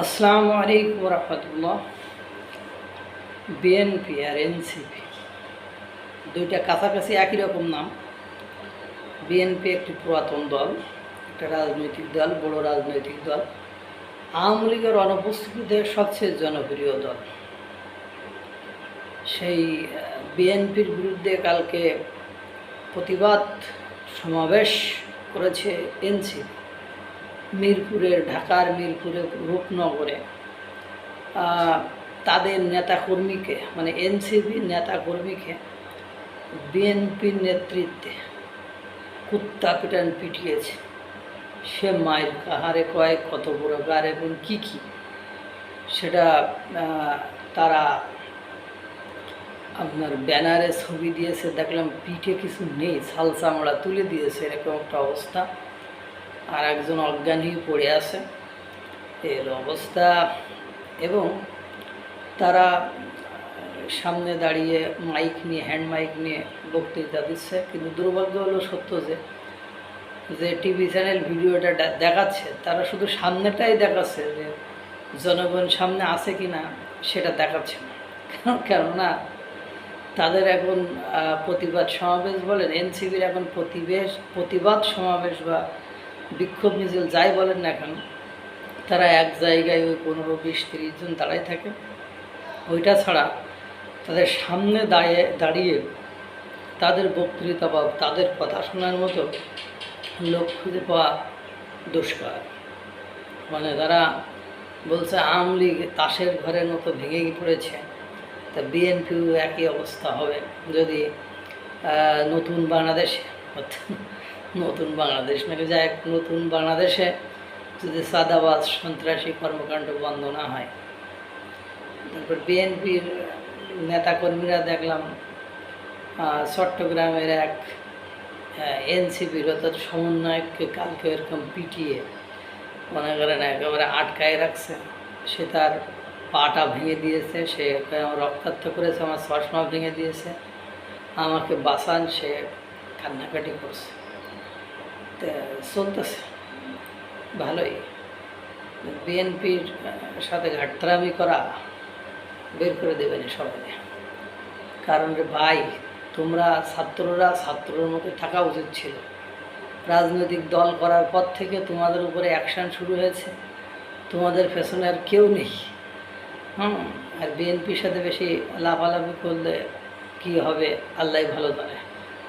আসসালামু আলাইকুম রহমতুল্লাহ বিএনপি আর এনসিপি দুইটা কাছাকাছি একই রকম নাম। বিএনপি একটি পুরাতন দল, একটা রাজনৈতিক দল, বড় রাজনৈতিক দল। আওয়ামী লীগের অনুপস্থিতিতে সবচেয়ে জনপ্রিয় দল। সেই বিএনপির বিরুদ্ধে কালকে প্রতিবাদ সমাবেশ করেছে এনসিপি মিরপুরের, ঢাকার মিরপুরের রূপনগরে। তাদের নেতাকর্মীকে মানে এনসিপি নেতাকর্মীকে বিএনপির নেতৃত্বে কুত্তা পিটান পিটিয়েছে। সে মায়ের কাহারে কয়, কত বড় গার এবং কী কী? সেটা তারা আপনার ব্যানারে ছবি দিয়েছে, দেখলাম পিঠে কিছু নেই ছাল চামড়া তুলে দিয়েছে, এরকম একটা অবস্থা। আর একজন অজ্ঞান পড়ে আছে। এর অবস্থা এবং তারা সামনে দাঁড়িয়ে মাইক নিয়ে, হ্যান্ড মাইক নিয়ে বক্তৃতা দিচ্ছে। কিন্তু দুর্ভাগ্য হলো সত্য যে যে টিভি চ্যানেল ভিডিওটা দেখাচ্ছে, তারা শুধু সামনেটাই দেখাচ্ছে যে, জনগণ সামনে আছে কি না সেটা দেখাচ্ছে না। কেন- কেননা তাদের এখন প্রতিবাদ সমাবেশ বলেন এনসিবির এখন প্রতিবেশ, প্রতিবাদ সমাবেশ বা বিক্ষোভ মিছিল যাই বলেন না কেন, তারা এক জায়গায় ওই পনেরো, বিশ, তিরিশ জন দাঁড়ায় থাকে। ওইটা ছাড়া তাদের সামনে দাঁড়িয়ে দাঁড়িয়ে তাদের বক্তৃতা বা তাদের কথা শোনার মতো লোক খুঁজে পাওয়া দুষ্কর। মানে তারা বলছে, আওয়ামী লীগ তাসের ঘরের মতো ভেঙে পড়েছে, তা বিএনপিও একই অবস্থা হবে। যদি নতুন বাংলাদেশে নতুন বাংলাদেশ। নাকি যায় নতুন বাংলাদেশে যদি সাদাবাজ সন্ত্রাসী কর্মকাণ্ড বন্ধ না হয়। তারপর বিএনপির নেতাকর্মীরা দেখলাম চট্টগ্রামের এক এনসিপির অর্থাৎ সমন্বয়ককে কালকে এরকম পিটিয়ে মনে করেন একেবারে আটকায় রাখছে। সে তার পাটা ভেঙে দিয়েছে, সে আমার রক্তাক্ত করেছে, আমার চশমা ভেঙে দিয়েছে। আমাকে বাঁচান, সে কান্নাকাটি করছে। চলতেছে। ভালোই। বিএনপির সাথে ঘাটতারামি করা বের করে দেবেন সবাই কারণ ভাই, তোমরা ছাত্ররা ছাত্রর মতো থাকা উচিত ছিল। রাজনৈতিক দল করার পর থেকে তোমাদের উপরে অ্যাকশান শুরু হয়েছে। তোমাদের পেছনে আর কেউ নেই। হুম, আর বিএনপির সাথে বেশি লাফালাফি করলে কী হবে, আল্লাহ ভালো জানে।